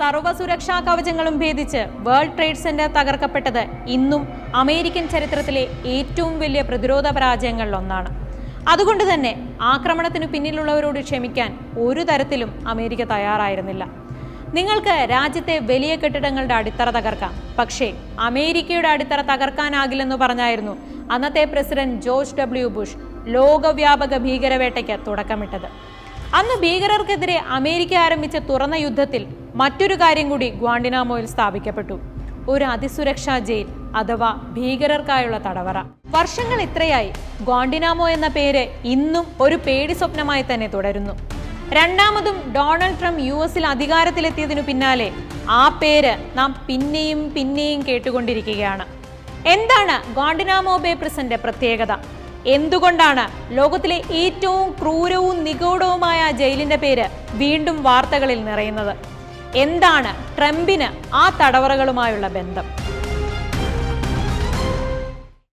സർവസുരക്ഷാ കവചങ്ങളും ഭേദിച്ച് world trade centre തകർക്കപ്പെട്ടത് ഇന്നും American ചരിത്രത്തിലെ ഏറ്റവും വലിയ പ്രതിരോധ പരാജയങ്ങളിലൊന്നാണ് അതുകൊണ്ട് തന്നെ ആക്രമണത്തിന് പിന്നിലുള്ളവരോട് ക്ഷമിക്കാൻ ഒരു തരത്തിലും അമേരിക്ക തയ്യാറായിരുന്നില്ല. നിങ്ങൾക്ക് രാജ്യത്തെ വലിയ കെട്ടിടങ്ങളുടെ അടിത്തറ തകർക്കാം. പക്ഷേ അമേരിക്കയുടെ അടിത്തറ തകർക്കാനാകില്ലെന്ന് പറഞ്ഞായിരുന്നു അന്നത്തെ പ്രസിഡന്റ് ജോർജ് ഡബ്ല്യു ബുഷ് ലോകവ്യാപക ഭീകരവേട്ടയ്ക്ക് തുടക്കമിട്ടത്. അന്ന് ഭീകരർക്കെതിരെ അമേരിക്ക ആരംഭിച്ച തുറന്ന യുദ്ധത്തിൽ മറ്റൊരു കാര്യം കൂടി ഗ്വാണ്ടിനാമോയിൽ സ്ഥാപിക്കപ്പെട്ടു. ഒരു അതിസുരക്ഷാ ജയിൽ അഥവാ ഭീകരർക്കായുള്ള തടവറ. വർഷങ്ങൾ ഇത്രയായി ഗ്വാണ്ടിനാമോ എന്ന പേര് ഇന്നും ഒരു പേടി സ്വപ്നമായി തന്നെ തുടരുന്നു. രണ്ടാമതും ഡൊണാൾഡ് ട്രംപ് യു എസിൽ അധികാരത്തിലെത്തിയതിനു പിന്നാലെ ആ പേര് നാം പിന്നെയും പിന്നെയും കേട്ടുകൊണ്ടിരിക്കുകയാണ്. എന്താണ് ഗോണ്ടിനാമോ ബേ പ്രസിന്റെ പ്രത്യേകത? എന്തുകൊണ്ടാണ് ലോകത്തിലെ ഏറ്റവും ക്രൂരവും നിഗൂഢവുമായ ജയിലിന്റെ പേര് വീണ്ടും വാർത്തകളിൽ നിറയുന്നത്? എന്താണ് ട്രംപിന് ആ തടവറകളുമായുള്ള ബന്ധം?